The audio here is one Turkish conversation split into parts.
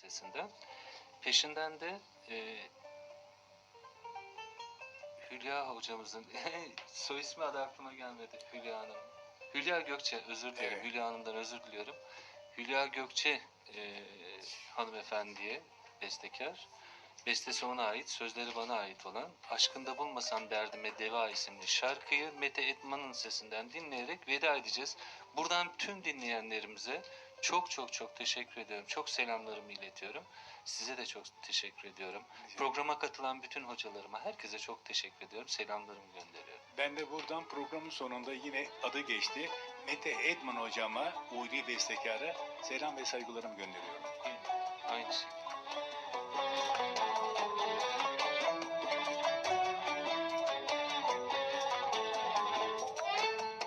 sesinden. Peşinden de e, Hülya hocamızın soy ismi adı aklıma gelmedi Hülya Hanım. Hülya Gökçe özür dilerim. Evet. Hülya Hanım'dan özür diliyorum. Hülya Gökçe e, hanımefendiye bestekar. Bestesi ona ait, sözleri bana ait olan Aşkında Bulmasam Derdime Deva isimli şarkıyı Mete Etman'ın sesinden dinleyerek veda edeceğiz. Buradan tüm dinleyenlerimize çok çok çok teşekkür ediyorum. Çok selamlarımı iletiyorum. Size de çok teşekkür ediyorum. Programa katılan bütün hocalarıma, herkese çok teşekkür ediyorum. Selamlarımı gönderiyorum. Ben de buradan programın sonunda yine adı geçti. Mete Edman hocama, Uri Bestekara selam ve saygılarımı gönderiyorum. Aynı şey.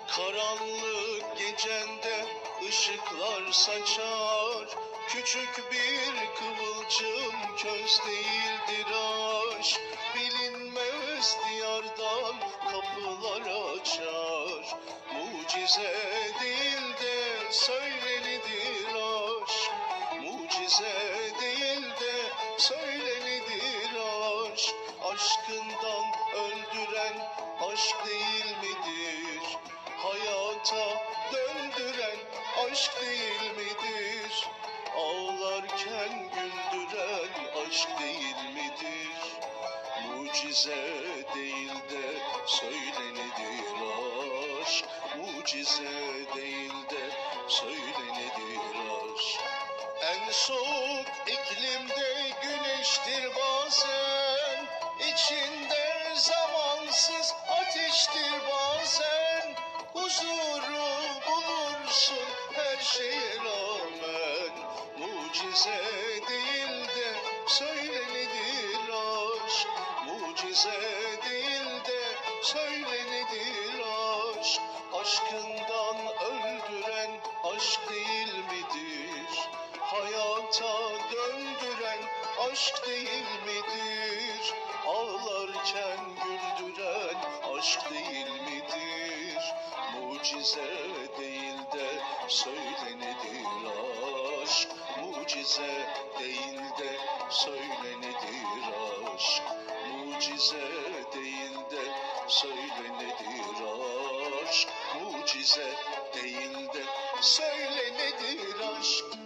Karanlık gecende ışıklar saçar Küçük bir kıvılcım köz değildir aşk Bilinmez diyardan kapılar açar. Mucize değil de söylenidir aşk. Mucize değil de söylenidir aşk. Aşkından öldüren aşk değil aşk değil midir? Ağlarken güldüren aşk değil midir? Mucize değil de söylenidir aşk Mucize değil de söylenidir aşk En soğuk iklimde güneştir bazen İçinde zamansız şeye rağmen Mucize değil de söylenidir aşk Mucize değil de söylenidir aşk Aşkından öldüren aşk değil midir? Hayata döndüren aşk değil midir? Ağlarken güldüren aşk değil midir? Mucize değil de aşk Mucize değil de söylenidir aşk. Mucize değil de söylenidir aşk. Mucize değil de söylenidir aşk